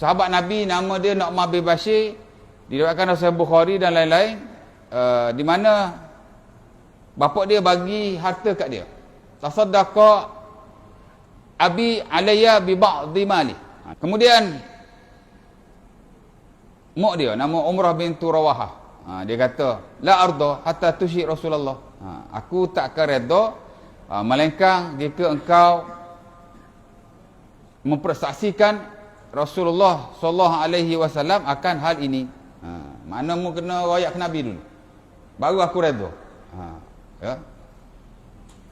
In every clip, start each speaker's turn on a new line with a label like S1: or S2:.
S1: sahabat Nabi nama dia Nu'man bin Bashir. Diriwayatkan oleh Bukhari dan lain-lain. Uh, di mana bapak dia bagi harta kat dia. Tasaddaqa abi alayya bi ba'dhi mali. Ha, kemudian mak dia nama Umrah bintu Rawahah. Ha, dia kata la arda hatta tusyik Rasulullah. Ha, aku tak akan redha ha, melainkan jika engkau mempersaksikan Rasulullah sallallahu alaihi wasallam akan hal ini ha, mana mu kena royak ke Nabi dulu baru aku redha ha, ya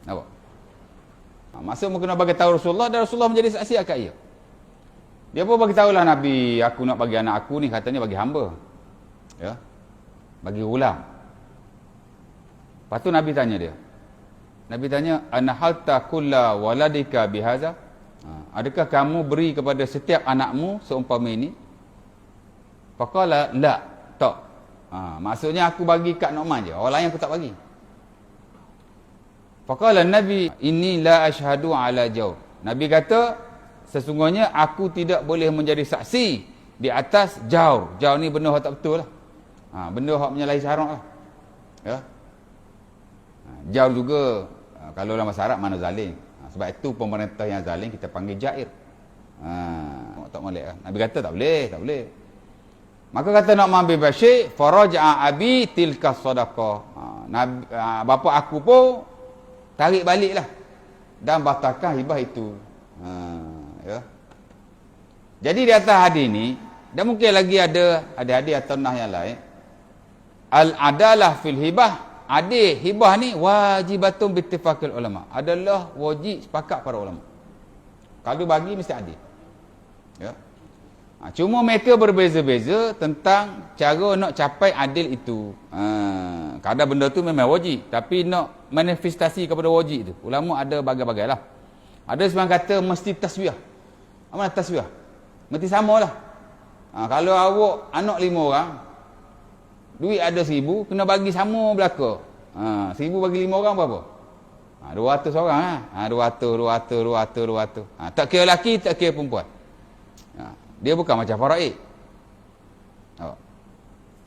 S1: nampak Ha, masa mu kena bagi tahu Rasulullah dan Rasulullah menjadi saksi akak ia. Dia pun bagi tahulah Nabi, aku nak bagi anak aku ni katanya bagi hamba. Ya. Bagi ulang. Lepas tu Nabi tanya dia. Nabi tanya, "Ana halta kulla waladika bihaza?" Ha, adakah kamu beri kepada setiap anakmu seumpama ini? Faqala la, tak. Ha, maksudnya aku bagi kat Nu'man je. Orang lain aku tak bagi. Faqala Nabi inni la ashhadu ala jaw. Nabi kata sesungguhnya aku tidak boleh menjadi saksi di atas jaur. Jaur ni benda yang tak betul lah. Ha, benda yang menyalahi syarak lah. Ya. Ha, jaur juga ha, kalau dalam bahasa Arab mana zalim. Ha, sebab itu pemerintah yang zalim kita panggil jair. Ha, tak boleh lah. Nabi kata tak boleh, tak boleh. Maka kata nak bin Bashir, faraja'a abi tilka sadaqah. Ha, Nabi, ha, bapa aku pun tarik baliklah dan batalkan hibah itu ha, ya. jadi di atas hadis ni dan mungkin lagi ada ada hadis atau nah yang lain al adalah fil hibah adil hibah ni wajibatun bittifaqil ulama adalah wajib sepakat para ulama kalau bagi mesti adil ya Ha, cuma mereka berbeza-beza tentang cara nak capai adil itu. Ha, kadang benda tu memang wajib. Tapi nak manifestasi kepada wajib itu. Ulama ada bagai-bagai lah. Ada sebenarnya kata mesti tasbih. Apa nak tasbih? Mesti sama lah. Ha, kalau awak anak lima orang, duit ada seribu, kena bagi sama belaka. Ha, seribu bagi lima orang berapa? Ha, dua ratus orang lah. Ha, dua ratus, dua ratus, dua ratus, dua ratus. Ha, tak kira lelaki, tak kira perempuan. Dia bukan macam faraid. Oh.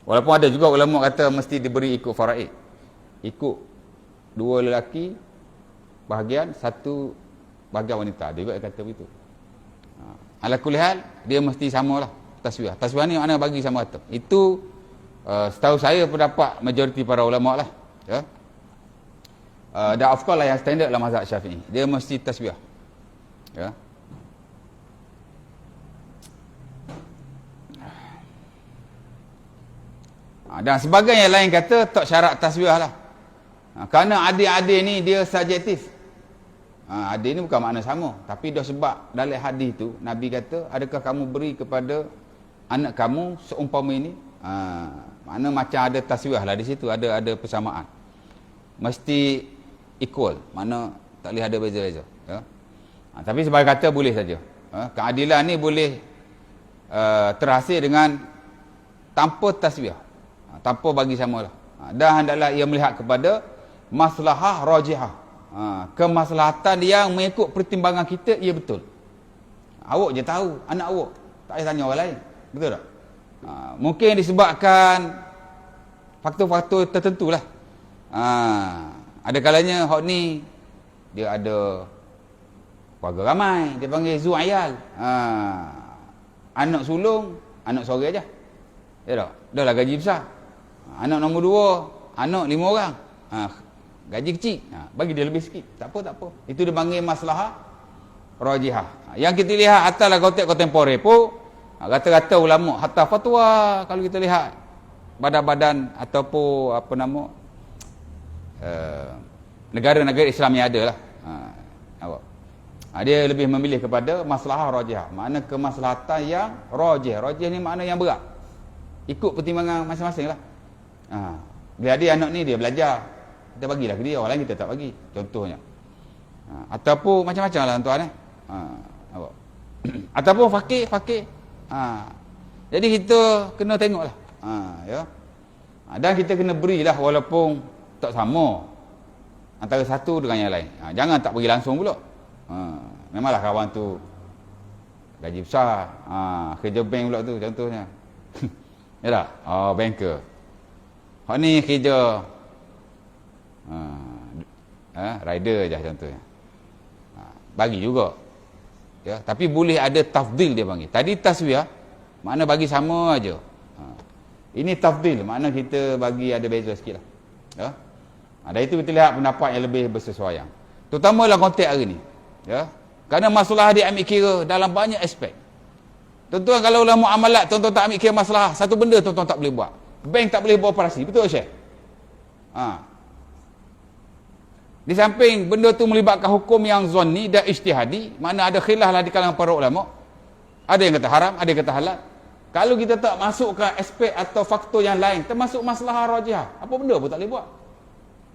S1: Walaupun ada juga ulama kata mesti diberi ikut faraid. Ikut dua lelaki bahagian satu bahagian wanita. Dia juga kata begitu. Ha. Ala kulihal dia mesti samalah tasbih. Tasbih ni mana bagi sama kata. Itu uh, setahu saya pendapat majoriti para ulama lah. Ya. Uh, dan of course lah yang standard dalam mazhab syafi'i. Dia mesti tasbih. Ya. Ha, dan sebagainya lain kata tak syarat tasbih lah. Ha, kerana adik-adik ni dia subjektif. Ha, adik ni bukan makna sama. Tapi dah sebab dalam hadis tu Nabi kata adakah kamu beri kepada anak kamu seumpama ini? Ha, mana macam ada tasbih lah di situ. Ada ada persamaan. Mesti equal. Mana tak boleh ada beza-beza. Ya? Ha, tapi sebagai kata boleh saja. Ha, keadilan ni boleh uh, terhasil dengan tanpa tasbih tanpa bagi samalah. Ha, dan hendaklah ia melihat kepada maslahah rajihah. Ha, kemaslahatan yang mengikut pertimbangan kita ia betul. Awak je tahu, anak awak. Tak payah tanya orang lain. Betul tak? Ha, mungkin disebabkan faktor-faktor tertentu lah. Ha, ada kalanya hok ni dia ada keluarga ramai. Dia panggil zu ayal. Ha, anak sulung, anak sore aja. Ya tak? Dah lah gaji besar. Anak nombor dua, anak lima orang. Ha, gaji kecil. Ha, bagi dia lebih sikit. Tak apa, tak apa. Itu dia panggil masalah rajihah. Ha, yang kita lihat ataslah konteks kontemporer pun, ha, kata-kata ulama, hatta fatwa, kalau kita lihat badan-badan ataupun apa nama, uh, negara-negara Islam yang ada lah. Ha, ha, dia lebih memilih kepada masalah rajihah. Makna kemaslahatan yang rajih. Rajih ni makna yang berat. Ikut pertimbangan masing-masing lah. Ha. Bila ada anak ni dia belajar. Kita bagilah ke dia. Orang lain kita tak bagi. Contohnya. Ha. Ataupun macam-macam lah tuan eh. Ha. Ataupun fakir, fakir. Ha. Jadi kita kena tengok lah. Ha. Ya. Ha. Dan kita kena berilah walaupun tak sama. Antara satu dengan yang lain. Ha. Jangan tak bagi langsung pula. Ha. Memanglah kawan tu gaji besar. Ha, kerja bank pula tu contohnya. ya tak? Oh, banker. Hak ni kerja ha, ha, rider je contohnya. Ha, bagi juga. Ya, tapi boleh ada tafdil dia panggil. Tadi taswiah makna bagi sama aja. Ha. Ini tafdil makna kita bagi ada beza sikitlah. Ya. Ha, dari itu kita lihat pendapat yang lebih bersesuaian. Terutamanya konteks hari ni. Ya. Kerana masalah dia ambil kira dalam banyak aspek. Tuan-tuan kalau dalam muamalat tuan-tuan tak ambil kira masalah, satu benda tuan-tuan tak boleh buat. Bank tak boleh beroperasi. Betul Syekh? Ha. Di samping benda tu melibatkan hukum yang zonni dan ijtihadi, mana ada khilaf lah di kalangan para ulama. Ada yang kata haram, ada yang kata halal. Kalau kita tak masukkan aspek atau faktor yang lain, termasuk masalah rajah, apa benda pun tak boleh buat.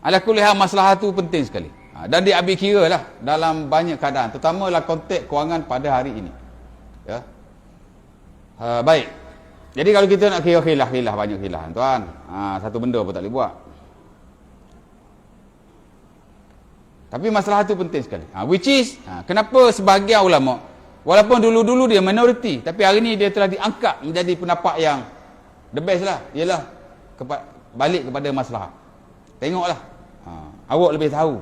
S1: Ala kuliah masalah tu penting sekali. Ha, dan diambil kira lah dalam banyak keadaan. Terutamalah konteks kewangan pada hari ini. Ya. Ha, baik. Jadi kalau kita nak kira khilah-khilah banyak khilah tuan. Ha, satu benda pun tak boleh buat. Tapi masalah tu penting sekali. Ha, which is, ha, kenapa sebahagian ulama, walaupun dulu-dulu dia minoriti, tapi hari ini dia telah diangkat menjadi pendapat yang the best lah. Ialah kepa balik kepada masalah. Tengoklah. Ha, awak lebih tahu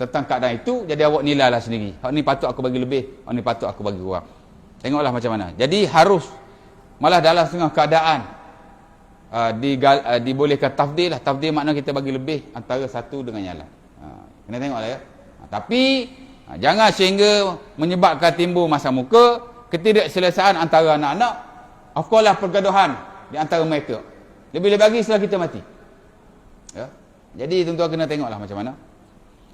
S1: tentang keadaan itu jadi awak nilai lah sendiri hak ni patut aku bagi lebih hak ni patut aku bagi kurang tengoklah macam mana jadi harus malah dalam setengah keadaan uh, digal, uh, dibolehkan tafdil lah tafdil makna kita bagi lebih antara satu dengan yang lain kena tengoklah ya. Uh, tapi uh, jangan sehingga menyebabkan timbul masa muka ketidakselesaan antara anak-anak of course lah pergaduhan di antara mereka. Lebih-lebih lagi setelah kita mati. Ya. Jadi tuan-tuan kena tengoklah macam mana.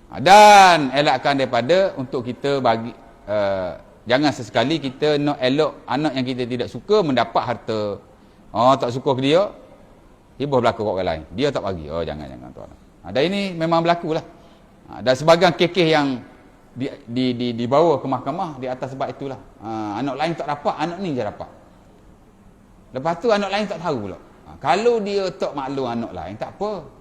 S1: Ha, dan elakkan daripada untuk kita bagi uh, jangan sesekali kita nak elok anak yang kita tidak suka mendapat harta. Oh tak suka ke dia? Hibah berlaku kat orang lain. Dia tak bagi. Oh jangan jangan tuan ha, dan ini memang berlaku lah ha, dan sebagian kekeh yang di, di, di, dibawa ke mahkamah di atas sebab itulah ha, anak lain tak dapat anak ni je dapat lepas tu anak lain tak tahu pula ha, kalau dia tak maklum anak lain tak apa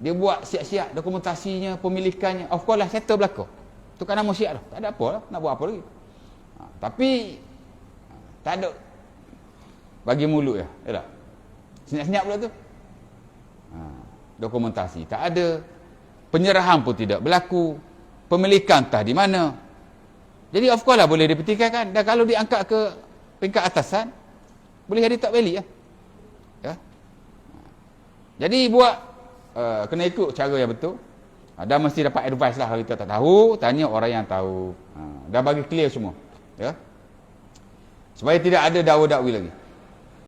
S1: dia buat siap-siap dokumentasinya, pemilikannya. Of course lah, settle belakang. Itu kan nama siap lah. Tak ada apa lah. Nak buat apa lagi. Ha, tapi, tak ada. Bagi mulut ya. Ya tak? Senyap-senyap pula tu. Ha, dokumentasi. Tak ada. Penyerahan pun tidak berlaku. Pemilikan tak di mana. Jadi of course lah boleh dipertikaikan. Dan kalau diangkat ke peringkat atasan, boleh jadi tak balik ya. ya. Jadi buat uh, kena ikut cara yang betul uh, dan mesti dapat advice lah kalau kita tak tahu tanya orang yang tahu uh, dan bagi clear semua ya supaya tidak ada dakwa-dakwi lagi